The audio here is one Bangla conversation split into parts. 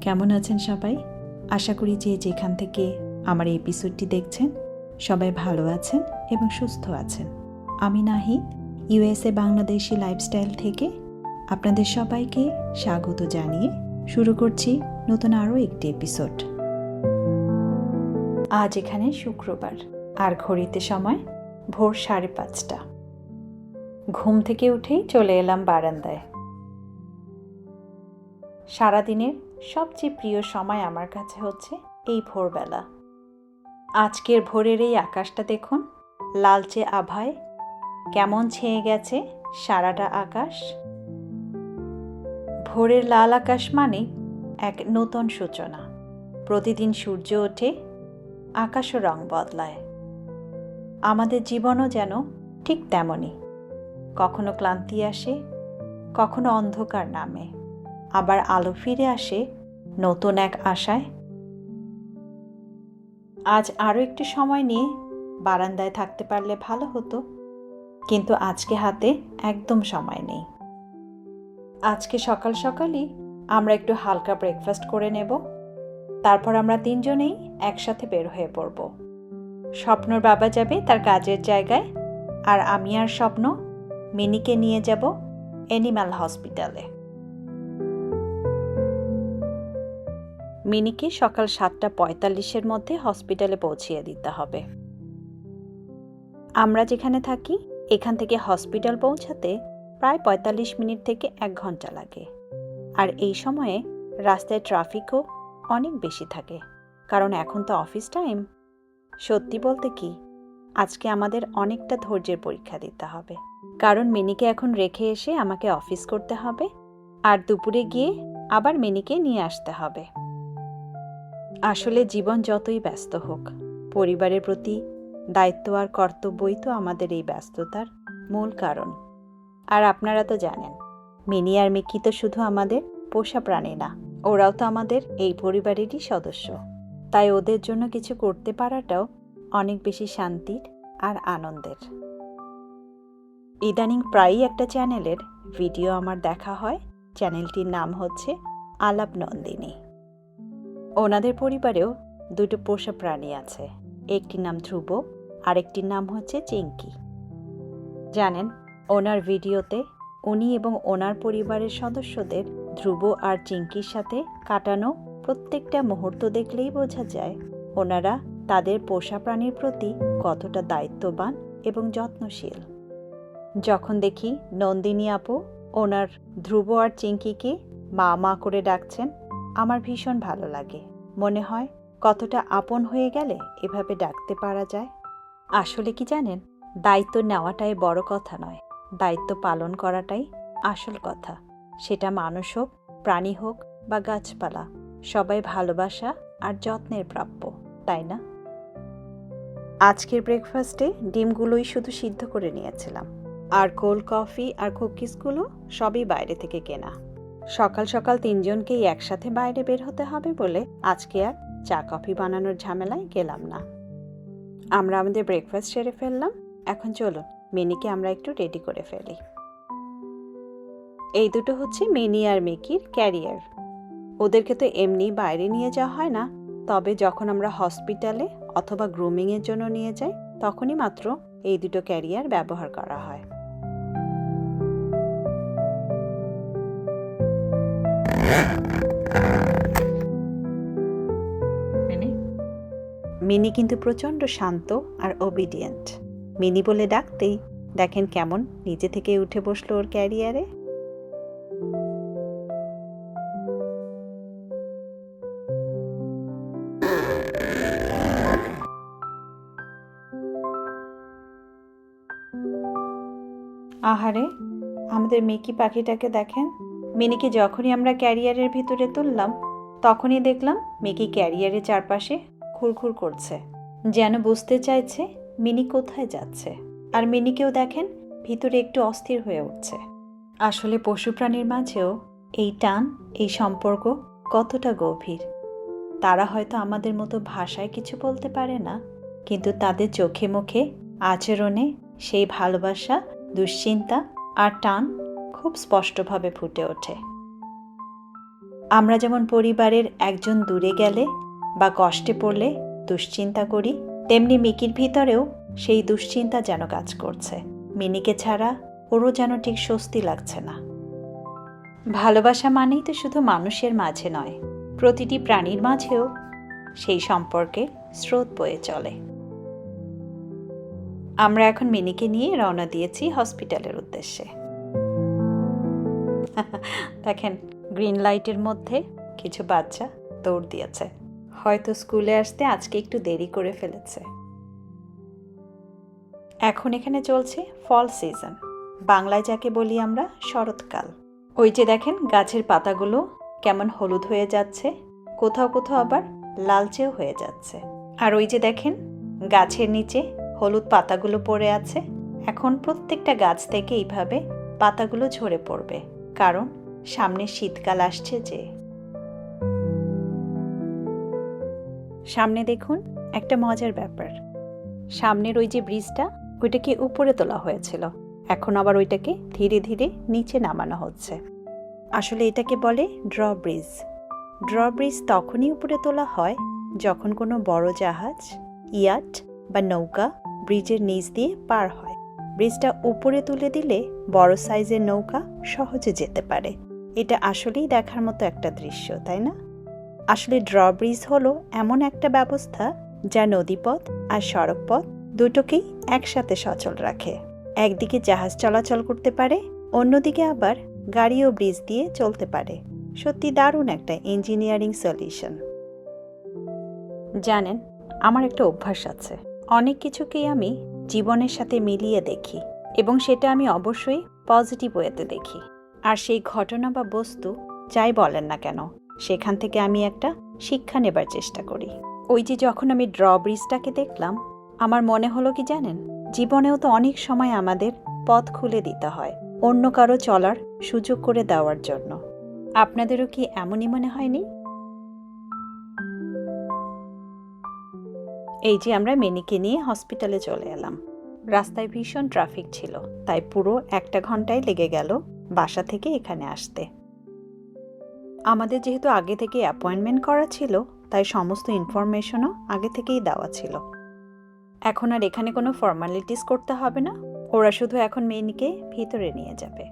কেমন আছেন সবাই? আশা করি যে যেখান থেকে আমার এপিসোডটি দেখছেন, সবাই ভালো আছেন এবং সুস্থ আছেন। আমি নাহি ইউএসএ বাংলাদেশি লাইফস্টাইল থেকে আপনাদের সবাইকে স্বাগত জানিয়ে শুরু করছি নতুন আরও একটি এপিসোড আজ এখানে শুক্রবার, আর ঘড়িতে সময় ভোর সাড়ে পাঁচটা। ঘুম থেকে উঠেই চলে এলাম বারান্দায়। সারাদিনের সবচেয়ে প্রিয় সময় আমার কাছে হচ্ছে এই ভোরবেলা। আজকের ভোরের এই আকাশটা দেখুন, লালচে আভায়, কেমন ছেয়ে গেছে সারাটা আকাশ। ভোরের লাল আকাশ মানে এক নতুন সূচনা। প্রতিদিন সূর্য ওঠে আকাশও রং বদলায়। আমাদের জীবনও যেন ঠিক তেমনই। কখনো ক্লান্তি আসে, কখনো অন্ধকার নামে। আবার আলো ফিরে আসে নতুন এক আশায়। আজ আরও একটু সময় নিয়ে বারান্দায় থাকতে পারলে ভালো হতো, কিন্তু আজকে হাতে একদম সময় নেই। আজকে সকাল সকালই আমরা একটু হালকা ব্রেকফাস্ট করে নেব, তারপর আমরা তিনজনেই একসাথে বের হয়ে পড়ব। স্বপ্নর বাবা যাবে তার কাজের জায়গায়, আর আমি আর স্বপ্ন মিনিকে নিয়ে যাব অ্যানিম্যাল হসপিটালে মিনিকে সকাল সাতটা পঁয়তাল্লিশের মধ্যে হসপিটালে পৌঁছিয়ে দিতে হবে। আমরা যেখানে থাকি, এখান থেকে হসপিটাল পৌঁছাতে প্রায় পঁয়তাল্লিশ মিনিট থেকে এক ঘণ্টা লাগে। আর এই সময়ে রাস্তায় ট্রাফিকও অনেক বেশি থাকে। কারণ এখন তো অফিস টাইম। সত্যি বলতে কি, আজকে আমাদের অনেকটা ধৈর্যের পরীক্ষা দিতে হবে। কারণ মিনিকে এখন রেখে এসে আমাকে অফিস করতে হবে। আর দুপুরে গিয়ে আবার মিনিকে নিয়ে আসতে হবে। আসলে জীবন যতই ব্যস্ত হোক, পরিবারের প্রতি দায়িত্ব আর কর্তব্যই তো আমাদের এই ব্যস্ততার মূল কারণ। আর আপনারা তো জানেন, মিনি আর মিকি তো শুধু আমাদের পোষা প্রাণী না, ওরাও তো আমাদের এই পরিবারেরই সদস্য। তাই ওদের জন্য কিছু করতে পারাটাও অনেক বেশি শান্তির আর আনন্দের। ইদানিং প্রায়ই একটা চ্যানেলের ভিডিও আমার দেখা হয়। চ্যানেলটির নাম হচ্ছে আলাপ নন্দিনী। ওনাদের পরিবারেও দুটো পোষা প্রাণী আছে। একটির নাম ধ্রুব, আরেকটির নাম হচ্ছে চিঙ্কি জানেন, ওনার ভিডিওতে উনি এবং ওনার পরিবারের সদস্যদের ধ্রুব আর চিঙ্কির সাথে কাটানো প্রত্যেকটা মুহূর্ত দেখলেই বোঝা যায় ওনারা তাদের পোষা প্রাণীর প্রতি কতটা দায়িত্ববান এবং যত্নশীল। যখন দেখি নন্দিনী আপু ওনার ধ্রুব আর চিঙ্কিকে মা মা করে ডাকছেন আমার ভীষণ ভালো লাগে। মনে হয়, কতটা আপন হয়ে গেলে এভাবে ডাকতে পারা যায়। আসলে কি জানেন, দায়িত্ব নেওয়াটাই বড় কথা নয়। দায়িত্ব পালন করাটাই আসল কথা। সেটা মানুষ হোক, প্রাণী হোক বা গাছপালা, সবাই ভালোবাসা আর যত্নের প্রাপ্য, তাই না? আজকের ব্রেকফাস্টে ডিমগুলোই শুধু সিদ্ধ করে নিয়েছিলাম। আর কোল্ড কফি আর কুকিজগুলো সবই বাইরে থেকে কেনা। সকাল সকাল তিনজনকেই একসাথে বাইরে বের হতে হবে বলে আজকে আর চা কফি বানানোর ঝামেলায় গেলাম না। আমরা আমাদের ব্রেকফাস্ট সেরে ফেললাম। এখন চলুন, মিনিকে আমরা একটু রেডি করে ফেলি। এই দুটো হচ্ছে মিনি আর মেকির ক্যারিয়ার ওদেরকে তো এমনি বাইরে নিয়ে যাওয়া হয় না। তবে যখন আমরা হসপিটালে অথবা গ্রুমিংয়ের জন্য নিয়ে যাই, তখনই মাত্র এই দুটো ক্যারিয়ার ব্যবহার করা হয়। মিনি? কিন্তু প্রচণ্ড শান্ত আর ওবিডিয়েন্ট মিনি বলে ডাকতেই দেখেন কেমন নিজে থেকে উঠে বসল ওর ক্যারিয়ারে। আহারে আমাদের মেকি পাখিটাকে দেখেন। মিনিকে যখনই আমরা ক্যারিয়ারের ভিতরে তুললাম, তখনই দেখলাম মিকি ক্যারিয়ারের চারপাশে ঘুরঘুর করছে, যেন বুঝতে চাইছে মিনি কোথায় যাচ্ছে। আর মিনিকেও দেখেন ভিতরে একটু অস্থির হয়ে উঠছে। আসলে পশু প্রাণীর মাঝেও এই টান, এই সম্পর্ক কতটা গভীর। তারা হয়তো আমাদের মতো ভাষায় কিছু বলতে পারে না, কিন্তু তাদের চোখে মুখে আচরণে সেই ভালোবাসা, দুশ্চিন্তা আর টান খুব স্পষ্টভাবে ফুটে ওঠে। আমরা যেমন পরিবারের একজন দূরে গেলে বা কষ্টে পড়লে দুশ্চিন্তা করি, তেমনি মিকির ভিতরেও সেই দুশ্চিন্তা যেন কাজ করছে। মিনিকে ছাড়া ওরও যেন ঠিক স্বস্তি লাগছে না। ভালোবাসা মানেই তো শুধু মানুষের মাঝে নয়, প্রতিটি প্রাণীর মাঝেও সেই সম্পর্কে স্রোত বয়ে চলে। আমরা এখন মিনিকে নিয়ে রওনা দিয়েছি হসপিটালের উদ্দেশ্যে। দেখেন গ্রিন লাইটের মধ্যে কিছু বাচ্চা দৌড় দিয়েছে। হয়তো স্কুলে আসতে আজকে একটু দেরি করে ফেলেছে। এখন এখানে চলছে ফল সিজন বাংলায় যাকে বলি আমরা, শরৎকাল। ওই যে দেখেন, গাছের পাতাগুলো কেমন হলুদ হয়ে যাচ্ছে, কোথাও কোথাও আবার লালচেও হয়ে যাচ্ছে। আর ওই যে দেখেন, গাছের নিচে হলুদ পাতাগুলো পড়ে আছে। এখন প্রত্যেকটা গাছ থেকে এইভাবে পাতাগুলো ঝরে পড়বে। কারণ সামনে শীতকাল আসছে যে। সামনে দেখুন, একটা মজার ব্যাপার। সামনের ওই যে ব্রিজটা, ওইটাকে উপরে তোলা হয়েছিল। এখন আবার ওইটাকে ধীরে ধীরে নিচে নামানো হচ্ছে। আসলে এটাকে বলে ড্র ব্রিজ। ড্র ব্রিজ তখনই উপরে তোলা হয় যখন কোনো বড় জাহাজ, ইয়াট বা নৌকা ব্রিজের নিচ দিয়ে পার হয়। ব্রিজটা উপরে তুলে দিলে বড় সাইজের নৌকা সহজে যেতে পারে। এটা আসলেই দেখার মতো একটা দৃশ্য, তাই না? আসলে ড্র ব্রিজ হলো এমন একটা ব্যবস্থা যা নদীপথ আর সড়কপথ দুটোকেই একসাথে সচল রাখে। একদিকে জাহাজ চলাচল করতে পারে, অন্যদিকে আবার গাড়িও ব্রিজ দিয়ে চলতে পারে। সত্যি দারুণ একটা ইঞ্জিনিয়ারিং সলিউশন। জানেন, আমার একটা অভ্যাস আছে। অনেক কিছুকেই আমি জীবনের সাথে মিলিয়ে দেখি এবং সেটা আমি অবশ্যই পজিটিভ ওয়েতে দেখি। আর সেই ঘটনা বা বস্তু যাই বলেন না কেন, সেখান থেকে আমি একটা শিক্ষা নেবার চেষ্টা করি। ওই যে যখন আমি ড্র ব্রিজটাকে দেখলাম, আমার মনে হলো কি জানেন, জীবনেও তো অনেক সময় আমাদের পথ খুলে দিতে হয়, অন্য কারও চলার সুযোগ করে দেওয়ার জন্য। আপনাদেরও কি এমনই মনে হয়নি? এই যে আমরা মেনিকে নিয়ে হসপিটালে চলে এলাম। রাস্তায় ভীষণ ট্রাফিক ছিল, তাই পুরো একটা ঘন্টায় লেগে গেল বাসা থেকে এখানে আসতে। আমাদের যেহেতু আগে থেকে অ্যাপয়েন্টমেন্ট করা ছিল, তাই সমস্ত ইনফরমেশনও আগে থেকেই দেওয়া ছিল। এখন আর এখানে কোনো ফর্মালিটিস করতে হবে না, ওরা শুধু এখন মেনিকে ভিতরে নিয়ে যাবে।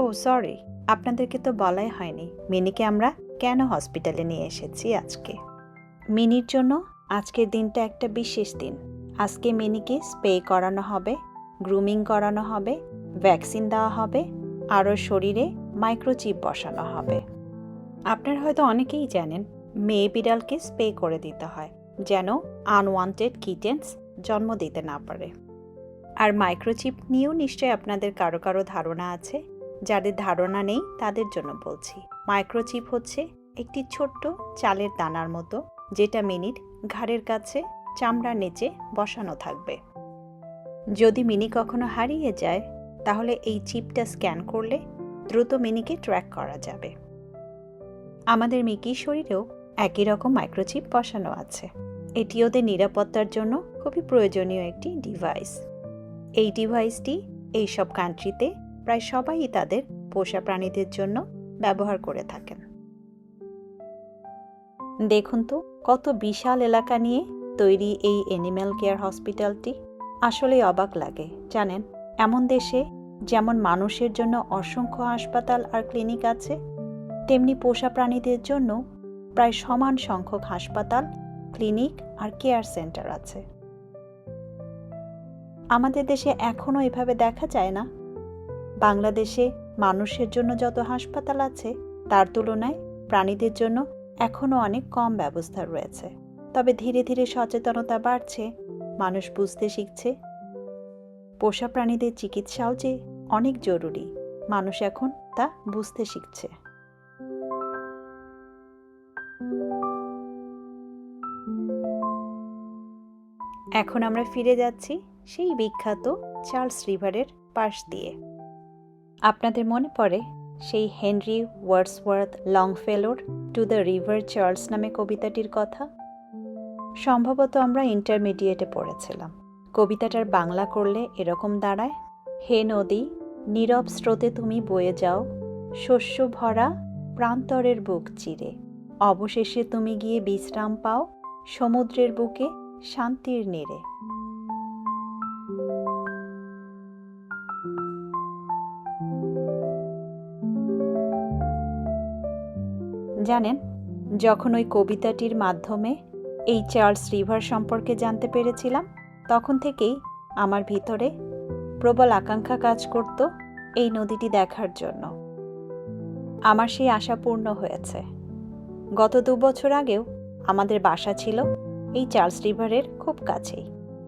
ও, সরি, আপনাদেরকে তো বলাই হয়নি, মিনিকে আমরা কেন হসপিটালে নিয়ে এসেছি আজকে? মিনির জন্য আজকের দিনটা একটা বিশেষ দিন। আজকে মিনিকে স্প্রে করানো হবে, গ্রুমিং করানো হবে, ভ্যাকসিন দেওয়া হবে, আরও শরীরে মাইক্রোচিপ বসানো হবে। আপনারা হয়তো অনেকেই জানেন, মেয়ে বিড়ালকে স্প্রে করে দিতে হয়, যেন আনওয়ান্টেড কিটেন্স জন্ম দিতে না পারে। আর মাইক্রোচিপ নিয়েও নিশ্চয়ই আপনাদের কারও কারও ধারণা আছে, যাদের ধারণা নেই তাদের জন্য বলছি। মাইক্রোচিপ হচ্ছে একটি ছোট্ট চালের দানার মতো, যেটা মিনিট ঘাড়ের কাছে চামড়ার নিচে বসানো থাকবে। যদি মিনি কখনো হারিয়ে যায়, তাহলে এই চিপটা স্ক্যান করলে দ্রুত মিনিকে ট্র্যাক করা যাবে। আমাদের মিকির শরীরেও একই রকম মাইক্রোচিপ বসানো আছে। এটি ওদের নিরাপত্তার জন্য খুবই প্রয়োজনীয় একটি ডিভাইস এই ডিভাইসটি এইসব কান্ট্রিতে প্রায় সবাই তাদের পোষা প্রাণীদের জন্য ব্যবহার করে থাকেন। দেখুন তো, কত বিশাল এলাকা নিয়ে তৈরি এই অ্যানিম্যাল কেয়ার হসপিটালটি আসলেই অবাক লাগে, জানেন? এমন দেশে যেমন মানুষের জন্য অসংখ্য হাসপাতাল আর ক্লিনিক আছে, তেমনি পোষা প্রাণীদের জন্য প্রায় সমান সংখ্যক হাসপাতাল ক্লিনিক আর কেয়ার সেন্টার আছে। আমাদের দেশে এখনও এভাবে দেখা যায় না। বাংলাদেশে মানুষের জন্য যত হাসপাতাল আছে, তার তুলনায় প্রাণীদের জন্য এখনও অনেক কম ব্যবস্থা রয়েছে। তবে ধীরে ধীরে সচেতনতা বাড়ছে, মানুষ বুঝতে শিখছে। পোষা প্রাণীদের চিকিৎসাও যে অনেক জরুরি, মানুষ এখন তা বুঝতে শিখছে। এখন আমরা ফিরে যাচ্ছি সেই বিখ্যাত চার্লস রিভারের পাশ দিয়ে। আপনাদের মনে পড়ে সেই হেনরি ওয়ার্ডসওয়ার্থ লংফেলোর টু দ্য রিভার চার্লস নামে কবিতাটির কথা। সম্ভবত আমরা ইন্টারমিডিয়েটে পড়েছিলাম। কবিতাটার বাংলা করলে এরকম দাঁড়ায়, হে নদী, নীরব স্রোতে তুমি বয়ে যাও, শস্য ভরা প্রান্তরের বুক চিরে। অবশেষে তুমি গিয়ে বিশ্রাম পাও সমুদ্রের বুকে শান্তির নীড়ে। জানেন, যখন ওই কবিতাটির মাধ্যমে এই চার্লস রিভার সম্পর্কে জানতে পেরেছিলাম, তখন থেকেই আমার ভিতরে প্রবল আকাঙ্ক্ষা কাজ করত এই নদীটি দেখার জন্য। আমার সেই আশা পূর্ণ হয়েছে। গত দু বছর আগেও আমাদের বাসা ছিল এই চার্লস রিভারের খুব কাছেই।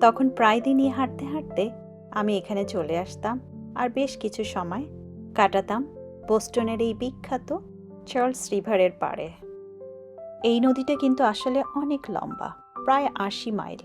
তখন প্রায় দিনই হাঁটতে হাঁটতে আমি এখানে চলে আসতাম আর বেশ কিছু সময় কাটাতাম বোস্টনের এই বিখ্যাত চার্লস রিভারের পাড়ে। এই নদীটা কিন্তু আসলে অনেক লম্বা, প্রায় আশি মাইল।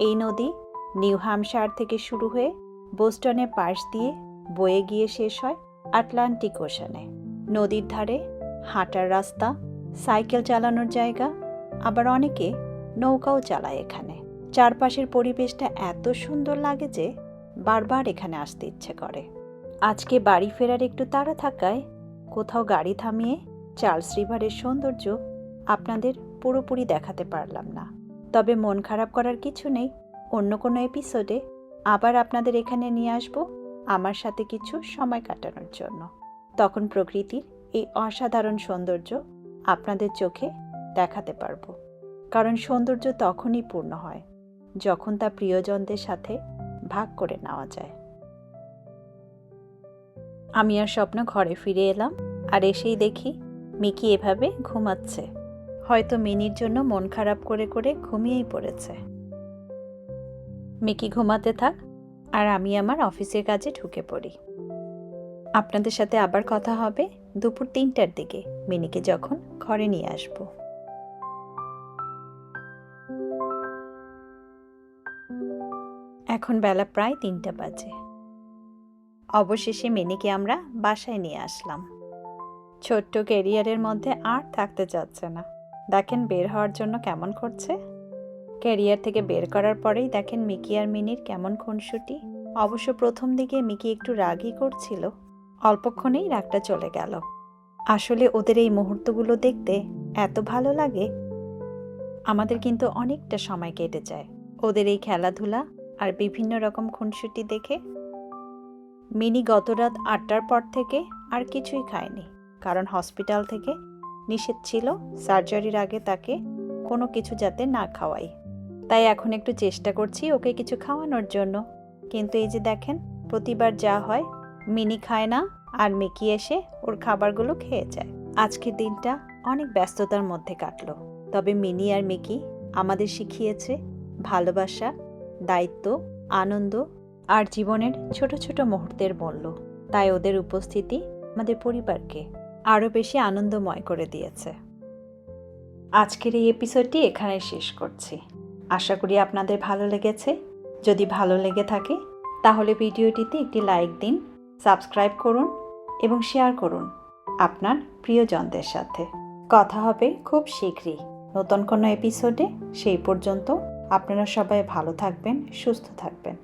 এই নদী নিউ হ্যামশায়ার থেকে শুরু হয়ে বোস্টনের পাশ দিয়ে বয়ে গিয়ে শেষ হয় আটলান্টিক ওশানে। নদীর ধারে হাঁটার রাস্তা, সাইকেল চালানোর জায়গা, আবার অনেকে নৌকাও চালায় এখানে। চারপাশের পরিবেশটা এত সুন্দর লাগে যে বারবার এখানে আসতে ইচ্ছে করে। আজকে বাড়ি ফেরার একটু তাড়া থাকায় কোথাও গাড়ি থামিয়ে চার্লস রিভারের সৌন্দর্য আপনাদের পুরোপুরি দেখাতে পারলাম না। তবে মন খারাপ করার কিছু নেই। অন্য কোনো এপিসোডে আবার আপনাদের এখানে নিয়ে আসব আমার সাথে কিছু সময় কাটানোর জন্য। তখন প্রকৃতির এই অসাধারণ সৌন্দর্য আপনাদের চোখে দেখাতে পারব। কারণ সৌন্দর্য তখনই পূর্ণ হয়, যখন তা প্রিয়জনদের সাথে ভাগ করে নেওয়া যায়। আমি আর স্বপ্ন ঘরে ফিরে এলাম আর এসেই দেখি মিকি এভাবে ঘুমাচ্ছে। হয়তো মিনির জন্য মন খারাপ করে করে ঘুমিয়েই পড়েছে। মিকি ঘুমাতে থাক, আর আমি আমার অফিসের কাজে ঢুকে পড়ি। আপনাদের সাথে আবার কথা হবে দুপুর তিনটার দিকে, মিনিকে যখন ঘরে নিয়ে আসব। এখন বেলা প্রায় তিনটা বাজে। অবশেষে মিনিকে আমরা বাসায় নিয়ে আসলাম। ছোট্ট ক্যারিয়ারের মধ্যে আর থাকতে চাচ্ছে না। দেখেন বের হওয়ার জন্য কেমন করছে? ক্যারিয়ার থেকে বের করার পরেই দেখেন মিকি আর মিনির কেমন খুনসুটি। অবশ্য প্রথম দিকে মিকি একটু রাগই করছিল। অল্পক্ষণেই রাগটা চলে গেল। আসলে ওদের এই মুহূর্তগুলো দেখতে এত ভালো লাগে। আমাদের কিন্তু অনেকটা সময় কেটে যায়। ওদের এই খেলাধুলা আর বিভিন্ন রকম খুনসুটি দেখে মিনি গত রাত আটটার পর থেকে আর কিছুই খায়নি। কারণ হসপিটাল থেকে নিষেধ ছিল সার্জারির আগে তাকে কোনো কিছু যাতে না খাওয়াই। তাই এখন একটু চেষ্টা করছি ওকে কিছু খাওয়ানোর জন্য। কিন্তু এই যে দেখেন, প্রতিবার যা হয়, মিনি খায় না আর মিকি এসে ওর খাবারগুলো খেয়ে যায়। আজকের দিনটা অনেক ব্যস্ততার মধ্যে কাটলো। তবে মিনি আর মিকি আমাদের শিখিয়েছে ভালোবাসা, দায়িত্ব, আনন্দ আর জীবনের ছোট ছোট মুহূর্তের মূল্য। তাই ওদের উপস্থিতি আমাদের পরিবারকে আরও বেশি আনন্দময় করে দিয়েছে। আজকের এই এপিসোডটি এখানে শেষ করছি। আশা করি আপনাদের ভালো লেগেছে। যদি ভালো লেগে থাকে, তাহলে ভিডিওটিতে একটি লাইক দিন সাবস্ক্রাইব করুন এবং শেয়ার করুন আপনার প্রিয়জনদের সাথে। কথা হবে খুব শীঘ্রই। নতুন কোনো এপিসোডে সেই পর্যন্ত আপনারা সবাই ভালো থাকবেন, সুস্থ থাকবেন।